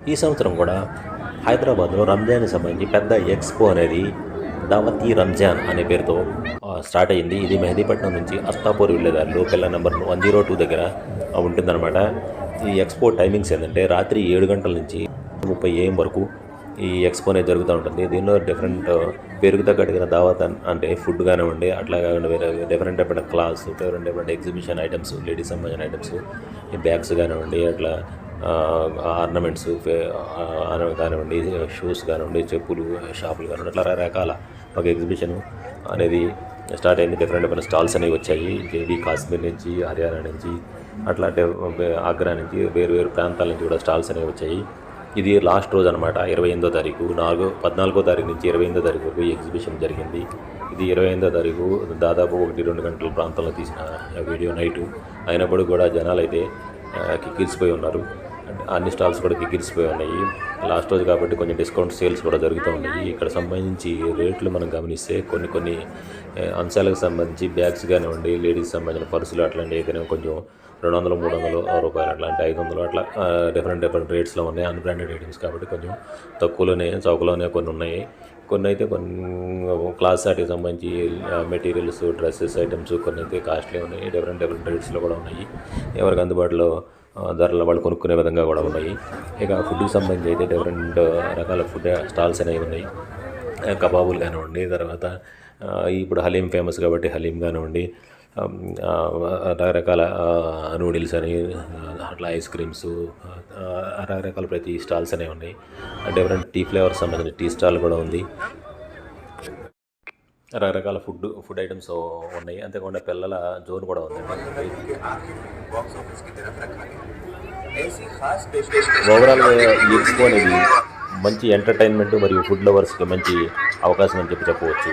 ఈ సంవత్సరం కూడా హైదరాబాద్లో రంజాన్కి సంబంధించి పెద్ద ఎక్స్పో అనేది దావతీ రంజాన్ అనే పేరుతో స్టార్ట్ అయ్యింది. ఇది మెహదీపట్నం నుంచి అస్తాపూర్ వెళ్ళేదారిలో పిల్ల నెంబర్ వన్ జీరో టూ దగ్గర ఉంటుందన్నమాట. ఈ ఎక్స్పో టైమింగ్స్ ఏంటంటే రాత్రి ఏడు గంటల నుంచి ముప్పై ఏఎం వరకు ఈ ఎక్స్పో అనేది జరుగుతూ ఉంటుంది. దీనిలో డిఫరెంట్ పేరుకు తగ్గట్టుగా దావత్ అంటే ఫుడ్ కానివ్వండి అట్లా కాకుండా వేరే different different class different different exhibition items ladies సంబంధించిన ఐటమ్స్ ఈ బ్యాగ్స్ కానివ్వండి అట్లా ఆర్నమెంట్స్ కానివ్వండి షూస్ కానివ్వండి చెప్పులు షాపులు కానివ్వండి అట్లా రకరకాల ఒక ఎగ్జిబిషన్ అనేది స్టార్ట్ అయింది. డిఫరెంట్ డిఫరెంట్ స్టాల్స్ అనేవి వచ్చాయి. జేబీ కాశ్మీర్ నుంచి హర్యానా నుంచి అట్లా ఆగ్రా నుంచి వేరు వేరు ప్రాంతాల నుంచి కూడా స్టాల్స్ అనేవి వచ్చాయి. ఇది లాస్ట్ రోజు అనమాట ఇరవై ఎనిమిదో తారీఖు నాలుగో పద్నాలుగో తారీఖు నుంచి ఇరవై ఎనిమిదో తారీఖు వరకు ఈ ఎగ్జిబిషన్ జరిగింది. ఇది ఇరవై ఎనిమిదో తారీఖు దాదాపు ఒకటి రెండు గంటల ప్రాంతంలో తీసిన వీడియో నైటు. అయినప్పుడు కూడా జనాలు అయితే ఆ, కిక్కిరిసిపోయి ఉన్నారు. అన్ని స్టాల్స్ కూడా గిగిరిసిపోయి ఉన్నాయి. లాస్ట్ రోజు కాబట్టి కొంచెం డిస్కౌంట్ సేల్స్ కూడా జరుగుతూ ఉన్నాయి. ఇక్కడ సంబంధించి రేట్లు మనం గమనిస్తే కొన్ని కొన్ని అంశాలకు సంబంధించి బ్యాగ్స్ కానివ్వండి లేడీస్ సంబంధించిన పర్సులు అట్లాంటివి కానీ కొంచెం రెండు వందలు మూడు వందలు రూపాయలు అట్లాంటి ఐదు వందలు అట్లా డిఫరెంట్ డిఫరెంట్ రేట్స్లో ఉన్నాయి. అన్బ్రాండెడ్ ఐటమ్స్ కాబట్టి కొంచెం తక్కువలోనే చౌకలోనే కొన్ని ఉన్నాయి. కొన్ని అయితే కొన్ని క్లాస్ వాటికి సంబంధించి మెటీరియల్స్ డ్రెస్సెస్ ఐటమ్స్ కొన్ని అయితే కాస్ట్లీ ఉన్నాయి. డిఫరెంట్ డిఫరెంట్ రేట్స్లో కూడా ఉన్నాయి. ఎవరికి అందుబాటులో ధరలు వాళ్ళు కొనుక్కునే విధంగా కూడా ఉన్నాయి. ఇక ఫుడ్కి సంబంధించి అయితే డిఫరెంట్ రకాల ఫుడ్ స్టాల్స్ అనేవి ఉన్నాయి. కబాబులు కానివ్వండి తర్వాత ఇప్పుడు హలీం ఫేమస్ కాబట్టి హలీం కానివ్వండి రకరకాల నూడిల్స్ అని అట్లా ఐస్ క్రీమ్స్ రకరకాల ప్రతి స్టాల్స్ అనేవి ఉన్నాయి. డిఫరెంట్ టీ ఫ్లేవర్స్ సంబంధించిన టీ స్టాల్ కూడా ఉంది. రకరకాల ఫుడ్ ఫుడ్ ఐటమ్స్ ఉన్నాయి. అంతేకాకుండా పిల్లల జోన్ కూడా ఉంది. ఓవరాల్గా ఎక్స్పో అనేది మంచి ఎంటర్టైన్మెంట్ మరియు ఫుడ్ లవర్స్కి మంచి అవకాశం అని చెప్పి చెప్పవచ్చు.